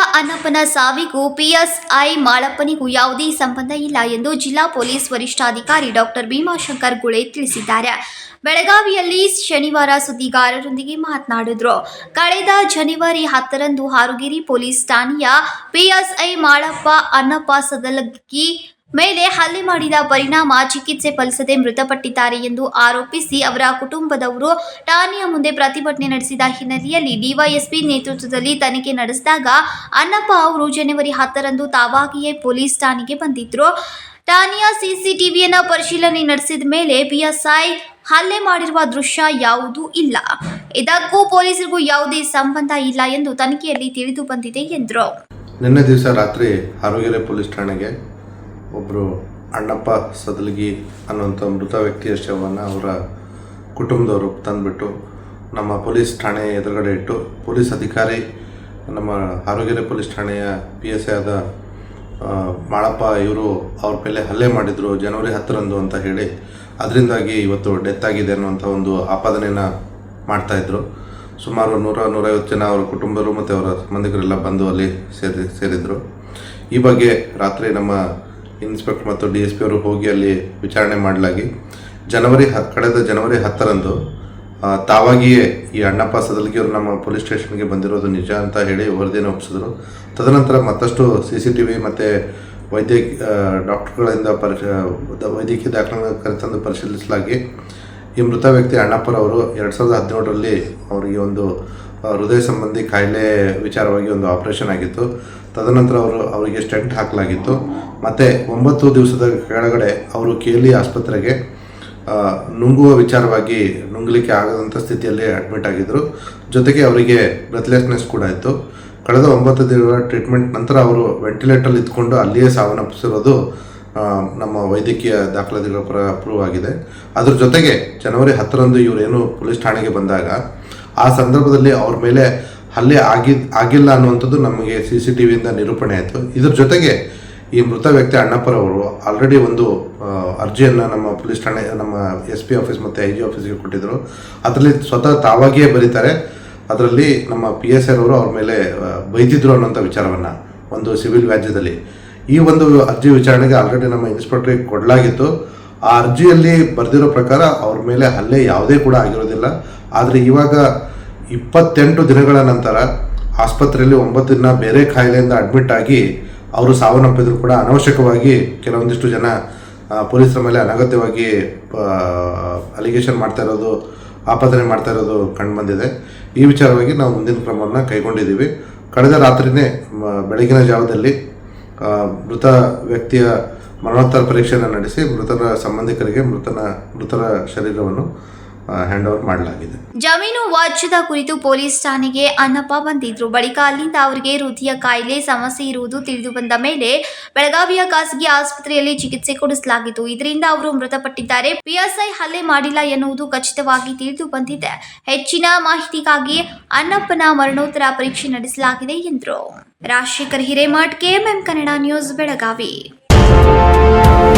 ಅಣ್ಣಪ್ಪನ ಸಾವಿಗೂ PSI ಮಾಳಪ್ಪನಿಗೂ ಯಾವುದೇ ಸಂಬಂಧ ಇಲ್ಲ ಎಂದು ಜಿಲ್ಲಾ ಪೊಲೀಸ್ ವರಿಷ್ಠಾಧಿಕಾರಿ ಡಾಕ್ಟರ್ ಭೀಮಾಶಂಕರ್ ಗುಳೆ ತಿಳಿಸಿದ್ದಾರೆ. ಬೆಳಗಾವಿಯಲ್ಲಿ ಶನಿವಾರ ಸುದ್ದಿಗಾರರೊಂದಿಗೆ ಮಾತನಾಡಿದ್ರು. ಕಳೆದ ಜನವರಿ ಹತ್ತರಂದು ಹಾರುಗಿರಿ ಪೊಲೀಸ್ ಠಾಣೆಯ ಪಿಎಸ್ಐ ಮಾಳಪ್ಪ ಅನ್ನಪ್ಪ ಸದಲಗಿ ಮೇಲೆ ಹಲ್ಲೆ ಮಾಡಿದ ಪರಿಣಾಮ ಚಿಕಿತ್ಸೆ ಫಲಿಸದೆ ಮೃತಪಟ್ಟಿದ್ದಾರೆ ಎಂದು ಆರೋಪಿಸಿ ಅವರ ಕುಟುಂಬದವರು ಠಾಣೆಯ ಮುಂದೆ ಪ್ರತಿಭಟನೆ ನಡೆಸಿದ ಹಿನ್ನೆಲೆಯಲ್ಲಿ ಡಿವೈಎಸ್ಪಿ ನೇತೃತ್ವದಲ್ಲಿ ತನಿಖೆ ನಡೆಸಿದಾಗ ಅನ್ನಪ್ಪ ಅವರು ಜನವರಿ ಹತ್ತರಂದು ತಾವಾಗಿಯೇ ಪೊಲೀಸ್ ಠಾಣೆಗೆ ಬಂದಿದ್ದರು ಠಾಣೆಯ ಸಿಸಿಟಿವಿಯನ್ನು ಪರಿಶೀಲನೆ ನಡೆಸಿದ ಮೇಲೆ ಪಿಎಸ್ಐ ಹಲ್ಲೆ ಮಾಡಿರುವ ದೃಶ್ಯ ಯಾವುದೂ ಇಲ್ಲ. ಇದಕ್ಕೂ ಪೊಲೀಸರಿಗೂ ಯಾವುದೇ ಸಂಬಂಧ ಇಲ್ಲ ಎಂದು ತನಿಖೆಯಲ್ಲಿ ತಿಳಿದು ಬಂದಿದೆ ಎಂದರು. ನಿನ್ನೆ ದಿವಸ ರಾತ್ರಿ ಆರೋಗ್ಯ ಪೊಲೀಸ್ ಠಾಣೆಗೆ ಒಬ್ಬರು ಅಣ್ಣಪ್ಪ ಸದಲಗಿ ಅನ್ನುವಂಥ ಮೃತ ವ್ಯಕ್ತಿಯ ಶವವನ್ನು ಅವರ ಕುಟುಂಬದವರು ತಂದುಬಿಟ್ಟು ನಮ್ಮ ಪೊಲೀಸ್ ಠಾಣೆ ಎದುರುಗಡೆ ಇಟ್ಟು ಪೊಲೀಸ್ ಅಧಿಕಾರಿ, ನಮ್ಮ ಆರೋಗ್ಯರೆ ಪೊಲೀಸ್ ಠಾಣೆಯ ಪಿ ಎಸ್ ಆದ ಮಾಳಪ್ಪ ಇವರು ಅವ್ರ ಮೇಲೆ ಹಲ್ಲೆ ಮಾಡಿದರು ಜನವರಿ ಹತ್ತರಂದು ಅಂತ ಹೇಳಿ. ಅದರಿಂದಾಗಿ ಇವತ್ತು ಡೆತ್ ಆಗಿದೆ ಅನ್ನುವಂಥ ಒಂದು ಆಪಾದನೆಯನ್ನು ಮಾಡ್ತಾಯಿದ್ರು ಸುಮಾರು ನೂರ ನೂರೈವತ್ತು ಜನ ಅವರ ಕುಟುಂಬರು ಮತ್ತು ಅವರ ಸಂಬಂಧಿಕರೆಲ್ಲ ಬಂದು ಅಲ್ಲಿ ಸೇರಿ, ಸೇರಿದರು. ಈ ಬಗ್ಗೆ ರಾತ್ರಿ ನಮ್ಮ ಇನ್ಸ್ಪೆಕ್ಟರ್ ಮತ್ತು ಡಿ ಎಸ್ ಪಿ ಅವರು ಹೋಗಿ ಅಲ್ಲಿ ವಿಚಾರಣೆ ಮಾಡಲಾಗಿ. ಜನವರಿ ಹ, ಕಳೆದ ಜನವರಿ ಹತ್ತರಂದು ತಾವಾಗಿಯೇ ಈ ಅಣ್ಣಪ್ಪ ಸದಲ್ಗಿಯವರು ನಮ್ಮ ಪೊಲೀಸ್ ಸ್ಟೇಷನ್ಗೆ ಬಂದಿರೋದು ನಿಜ ಅಂತ ಹೇಳಿ ವರದಿಯನ್ನು ಒಪ್ಪಿಸಿದ್ರು. ತದನಂತರ ಮತ್ತಷ್ಟು ಸಿ ಸಿ ಟಿ ವಿ ಮತ್ತು ವೈದ್ಯ ಡಾಕ್ಟರ್ಗಳಿಂದ ಪರಿಶ ವೈದ್ಯಕೀಯ ದಾಖಲೆಗಳನ್ನು ಕರೆತಂದು ಪರಿಶೀಲಿಸಲಾಗಿ ಈ ಮೃತ ವ್ಯಕ್ತಿ ಅಣ್ಣಪ್ಪರವರು ಎರಡು ಸಾವಿರದ ಹದಿನೇಳರಲ್ಲಿ ಅವರಿಗೆ ಒಂದು ಹೃದಯ ಸಂಬಂಧಿ ಕಾಯಿಲೆ ವಿಚಾರವಾಗಿ ಒಂದು ಆಪರೇಷನ್ ಆಗಿತ್ತು. ತದನಂತರ ಅವರು ಅವರಿಗೆ ಸ್ಟೆಂಟ್ ಹಾಕಲಾಗಿತ್ತು. ಮತ್ತು ಒಂಬತ್ತು ದಿವಸದ ಕೆಳಗಡೆ ಅವರು ಕೇಲಿ ಆಸ್ಪತ್ರೆಗೆ ನುಂಗುವ ವಿಚಾರವಾಗಿ ನುಂಗಲಿಕ್ಕೆ ಆಗದಂಥ ಸ್ಥಿತಿಯಲ್ಲಿ ಅಡ್ಮಿಟ್ ಆಗಿದ್ದರು ಜೊತೆಗೆ ಅವರಿಗೆ ಬ್ರೆತ್ಲೆಸ್ನೆಸ್ ಕೂಡ ಇತ್ತು. ಕಳೆದ ಒಂಬತ್ತು ದಿನಗಳ ಟ್ರೀಟ್ಮೆಂಟ್ ನಂತರ ಅವರು ವೆಂಟಿಲೇಟರ್ ಇದ್ಕೊಂಡು ಅಲ್ಲಿಯೇ ಸಾವನ್ನಪ್ಪಿಸಿರೋದು ನಮ್ಮ ವೈದ್ಯಕೀಯ ದಾಖಲಾತಿಗಳ ಪ್ರೂವ್ ಆಗಿದೆ. ಅದರ ಜೊತೆಗೆ ಜನವರಿ ಹತ್ತರಂದು ಇವರೇನು ಪೊಲೀಸ್ ಠಾಣೆಗೆ ಬಂದಾಗ ಆ ಸಂದರ್ಭದಲ್ಲಿ ಅವ್ರ ಮೇಲೆ ಹಲ್ಲೆ ಆಗಿ ಆಗಿಲ್ಲ ಅನ್ನುವಂಥದ್ದು ನಮಗೆ ಸಿ ಸಿ ಟಿ ವಿಯಿಂದ ನಿರೂಪಣೆ ಆಯಿತು. ಇದ್ರ ಜೊತೆಗೆ ಈ ಮೃತ ವ್ಯಕ್ತಿ ಅಣ್ಣಪ್ಪರವರು ಆಲ್ರೆಡಿ ಒಂದು ಅರ್ಜಿಯನ್ನು ನಮ್ಮ ಪೊಲೀಸ್ ಠಾಣೆ, ನಮ್ಮ ಎಸ್ ಪಿ ಆಫೀಸ್ ಮತ್ತು ಐ ಜಿ ಆಫೀಸ್ಗೆ ಕೊಟ್ಟಿದ್ದರು ಅದರಲ್ಲಿ ಸ್ವತಃ ತಾವಾಗಿಯೇ ಬರೀತಾರೆ. ಅದರಲ್ಲಿ ನಮ್ಮ ಪಿ ಎಸ್ ಆರ್ ಅವರು ಅವ್ರ ಮೇಲೆ ಬೈದಿದ್ರು ಅನ್ನೋಂಥ ವಿಚಾರವನ್ನು ಒಂದು ಸಿವಿಲ್ ವ್ಯಾಜ್ಯದಲ್ಲಿ. ಈ ಒಂದು ಅರ್ಜಿ ವಿಚಾರಣೆಗೆ ಆಲ್ರೆಡಿ ನಮ್ಮ ಇನ್ಸ್ಪೆಕ್ಟ್ರಿಗೆ ಕೊಡಲಾಗಿತ್ತು. ಆ ಅರ್ಜಿಯಲ್ಲಿ ಬರೆದಿರೋ ಪ್ರಕಾರ ಅವ್ರ ಮೇಲೆ ಹಲ್ಲೆ ಯಾವುದೇ ಕೂಡ ಆಗಿರೋದಿಲ್ಲ. ಆದರೆ ಇವಾಗ ಇಪ್ಪತ್ತೆಂಟು ದಿನಗಳ ನಂತರ ಆಸ್ಪತ್ರೆಯಲ್ಲಿ ಒಂಬತ್ತು ದಿನ ಬೇರೆ ಕಾಯಿಲೆಯಿಂದ ಅಡ್ಮಿಟ್ ಆಗಿ ಅವರು ಸಾವನ್ನಪ್ಪಿದ್ರು ಕೂಡ ಅನವಶ್ಯಕವಾಗಿ ಕೆಲವೊಂದಿಷ್ಟು ಜನ ಪೊಲೀಸರ ಮೇಲೆ ಅನಗತ್ಯವಾಗಿ ಅಲಿಗೇಷನ್ ಮಾಡ್ತಾ ಇರೋದು, ಆಪಾದನೆ ಮಾಡ್ತಾ ಇರೋದು ಕಂಡುಬಂದಿದೆ ಈ ವಿಚಾರವಾಗಿ ನಾವು ಮುಂದಿನ ಕ್ರಮವನ್ನು ಕೈಗೊಂಡಿದ್ದೀವಿ. ಕಳೆದ ರಾತ್ರಿನೇ, ಮ- ಬೆಳಗಿನ ಜಾವದಲ್ಲಿ ಮೃತ ವ್ಯಕ್ತಿಯ ಮರಣೋತ್ತರ ಪರೀಕ್ಷೆಯನ್ನು ನಡೆಸಿ ಮೃತರ ಸಂಬಂಧಿಕರಿಗೆ ಮೃತನ, ಮೃತರ ಶರೀರವನ್ನು ಹ್ಯಾಂಡ್ ಮಾಡಲಾಗಿದೆ. ಜಮೀನು ವಾಜ್ಯದ ಕುರಿತು ಪೊಲೀಸ್ ಠಾಣೆಗೆ ಅನ್ನಪ್ಪ ಬಂದಿದ್ರು. ಬಳಿಕ ಅಲ್ಲಿಂದ ಅವರಿಗೆ ಹೃದಯ ಕಾಯಿಲೆ ಸಮಸ್ಯೆ ಇರುವುದು ತಿಳಿದು ಬಂದ ಮೇಲೆ ಬೆಳಗಾವಿಯ ಖಾಸಗಿ ಆಸ್ಪತ್ರೆಯಲ್ಲಿ ಚಿಕಿತ್ಸೆ ಕೊಡಿಸಲಾಗಿತ್ತು. ಇದರಿಂದ ಅವರು ಮೃತಪಟ್ಟಿದ್ದಾರೆ. ಪಿಎಸ್ಐ ಹಲ್ಲೆ ಮಾಡಿಲ್ಲ ಎನ್ನುವುದು ಖಚಿತವಾಗಿ ತಿಳಿದು ಬಂದಿದೆ. ಹೆಚ್ಚಿನ ಮಾಹಿತಿಗಾಗಿ ಅನ್ನಪ್ಪನ ಮರಣೋತ್ತರ ಪರೀಕ್ಷೆ ನಡೆಸಲಾಗಿದೆ ಎಂದರು. Rajashekhar Hiremath, KMM Kannada news, Belagavi. Thank you.